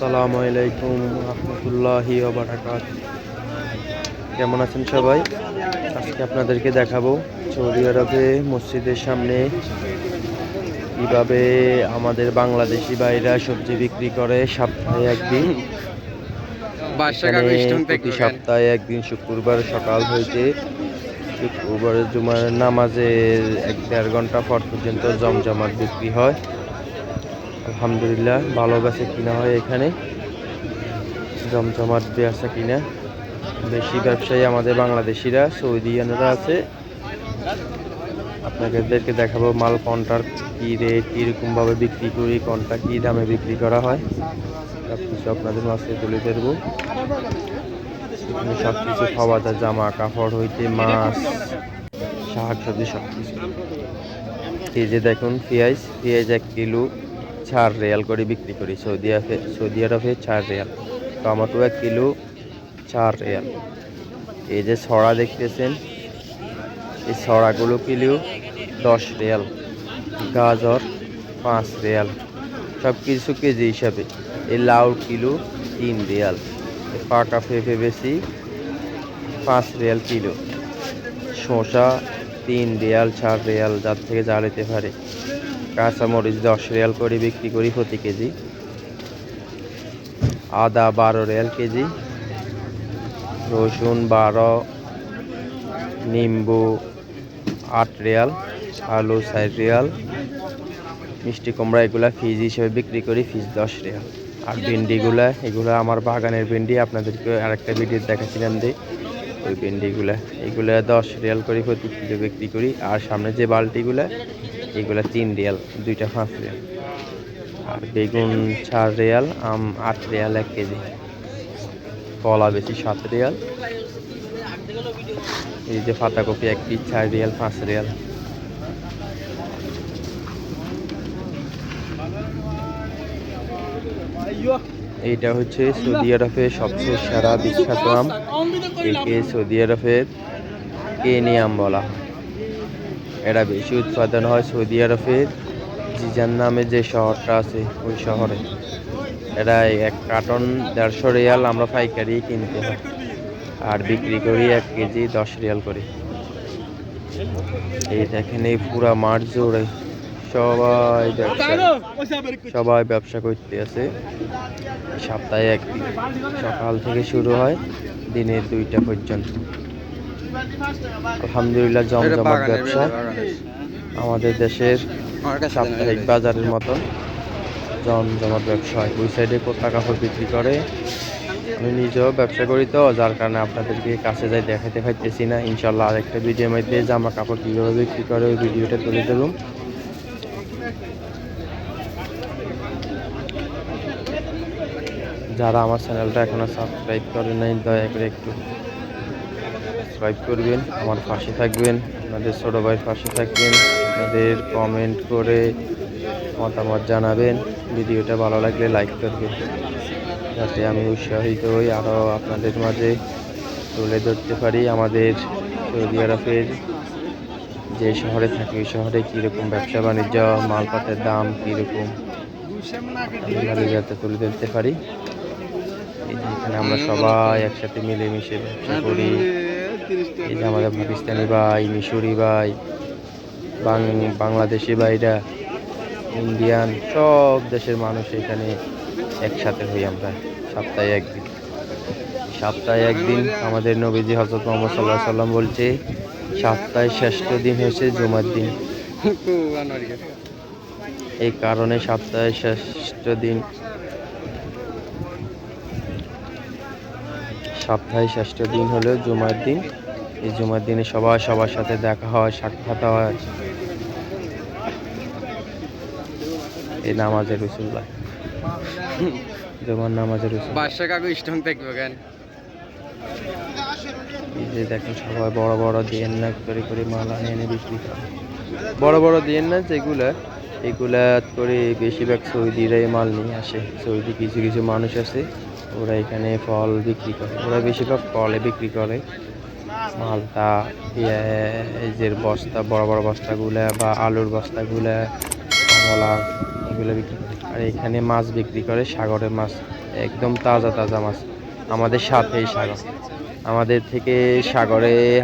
আসসালামু আলাইকুম রহমতুল্লাহি বারাকাত কেমন আছেন সবাই? আজকে আপনাদেরকে দেখাবো সৌদি আরবে মসজিদের সামনে কীভাবে আমাদের বাংলাদেশি ভাইরা সবজি বিক্রি করে সপ্তাহে একদিন। প্রতি সপ্তাহে একদিন শুক্রবার সকাল হইতে শুক্রবারের জুমার নামাজের এক দেড় ঘণ্টা পর পর্যন্ত জমজমাট বিক্রি হয়। আলহামদুলিল্লাহ, ভালো গাছে কিনা হয় এখানে। জমজমাট বেচা কিনা বেশি ব্যবসায়ী আমাদের বাংলাদেশিরা সৌদিয়ানরা আছে। আপনাদেরকে দেখাবো মাল কোনটার কী রেট, কীরকমভাবে বিক্রি করি, কোনটা কী দামে বিক্রি করা হয়। সব কিছু আপনাদের মাঝে তুলে ধরবো। সব কিছু খাওয়া যায় জামা কাপড় হইতে মাছ শাক সবজি সব কিছু এই যে দেখুন, পেঁয়াজ পেঁয়াজ এক কিলো। চার রিয়াল করে বিক্রি করি, সৌদি আরবে সৌদি আরবে চার রিয়াল। টমেটো এক কিলো চার রিয়াল। এই যে ছড়া দেখতেছেন, এই ছড়াগুলো কিলো দশ রিয়াল, গাজর পাঁচ রিয়াল সব কিছু কেজি হিসাবে। এই লাউ কিলো তিন রিয়াল পাকা পেঁপে বেশি পাঁচ রিয়াল কিলো, শসা তিন রিয়াল, চার রিয়াল, যার থেকে যা নিতে পারে। কাঁচামরিচ দশ রিয়াল করে বিক্রি করি প্রতি কেজি। আদা বারো রিয়াল কেজি। রসুন বারো, নিম্বু আট রিয়াল, আলু ষাট রিয়াল। মিষ্টি কুমড়া এগুলা ফিজ হিসেবে বিক্রি করি ফিজ দশ রিয়াল। আর ভেন্ডিগুলা, এগুলো আমার বাগানের ভেন্ডি, আপনাদেরকে আরেকটা ভিডিও দেখাচ্ছিলাম যে ওই ভেন্ডিগুলা। এগুলা দশ রিয়াল করে প্রতি কিলো বিক্রি করি। আর সামনে যে বালতিগুলা এগুলা তিন রিয়াল, দুইটা পাঁচ রিয়াল। আর বেগুন চার রিয়াল, আম আট রিয়াল, এক কেজি। কলা বেশি সাত রিয়াল। এই যে পাতাকপি এক পিস চার রিয়াল, পাঁচ রিয়াল। এইটা হচ্ছে সৌদি আরবের সবচেয়ে সেরা বিখ্যাত আম। একে সৌদি আরবের কেনিয়াম বলা হয়। এরা বেশি উৎপাদন হয় সৌদি আরবের। জিজান নামে যে শহরটা আছে, ওই শহরে। এরা এক কার্টন দেড়শো রিয়াল আমরা পাইকারি কিনতে হয়। আর বিক্রি করি এক কেজি দশ রিয়াল করে। এই দেখেন এই পুরা মাঠ জুড়ে সবাই ব্যবসা সবাই ব্যবসা করতে আছে সপ্তাহে একদিন। সকাল থেকে শুরু হয়, দিনের দুইটা পর্যন্ত। আলহামদুলিল্লাহ জমজমাট ব্যবসা। আমাদের দেশের সাপ্তাহিক বাজারের মতন জমজমাট ব্যবসা হয়। ওই সাইডে কোথা কাপড় বিক্রি করে। আমি নিজেও ব্যবসা করি তো যার কারণে আপনাদেরকে কাছে যাই দেখাতে পাইতেছি না। ইনশাল্লাহ আরেকটা ভিডিওর মধ্যে জামা কাপড় কীভাবে বিক্রি করে ওই ভিডিওটা তুলে ধরুন। যারা আমার চ্যানেলটা এখনও সাবস্ক্রাইব করে নাই দয়া করে একটু সাবস্ক্রাইব করবেন, আমার পাশে থাকবেন, আপনাদের ছোটো ভাইয়ের পাশে থাকবেন, আপনাদের কমেন্ট করে মতামত জানাবেন, ভিডিওটা ভালো লাগলে লাইক করবেন। যাতে আমি উৎসাহিত হই আরও আপনাদের মাঝে তুলে ধরতে পারি আমাদের সৌদি আরবের যে শহরে থাকি, ওই শহরে কীরকম ব্যবসা বাণিজ্য মালপাতের দাম কীরকম যাতে তুলে ধরতে পারি। এখানে আমরা সবাই একসাথে মিলেমিশে ব্যবসা করি। এই যে আমাদের পাকিস্তানি ভাই মিশরি ভাই বাংলাদেশি ভাইরা ইন্ডিয়ান সব দেশের মানুষ এখানে একসাথে হই আমরা সপ্তাহে একদিন। সপ্তাহে একদিন আমাদের নবীজি হজরত মোহাম্মদ সাল্লাহ সাল্লাম বলছে সপ্তাহে শ্রেষ্ঠ দিন হচ্ছে জুমার দিন। এই কারণে সপ্তাহে শ্রেষ্ঠ দিন সপ্তাহে শ্রেষ্ঠ দিন হলো জুমার দিন। এই জুমার দিনে সবাই সবার সাথে দেখা হয় সাক্ষাৎ হয়। এই নামাজের রসুল্লাহ জুমার নামাজের রসুল বাদশা কাকু স্টোন দেখব কেন? এই যে দেখেন সবাই বড় বড় দিয়েন না করে করে মাল আনে এনে বিক্রি করে। বড় বড় দিয়েন না যেগুলা এগুলা করে বেশিরভাগ সৌদিরাই মাল নিয়ে আসে। সৌদি কিছু কিছু মানুষ আছে ওরা এখানে ফল বিক্রি করে। ওরা বেশিরভাগ ফলে বিক্রি করে। মালটা পেঁয়াজের বস্তা, বড় বড় বস্তাগুলো বা আলুর বস্তাগুলো, কমলা, এগুলো বিক্রি করে। আর এখানে মাছ বিক্রি করে, সাগরের মাছ, একদম তাজা তাজা মাছ। আমাদের সাথেই সাগর। আমাদের থেকে সাগরে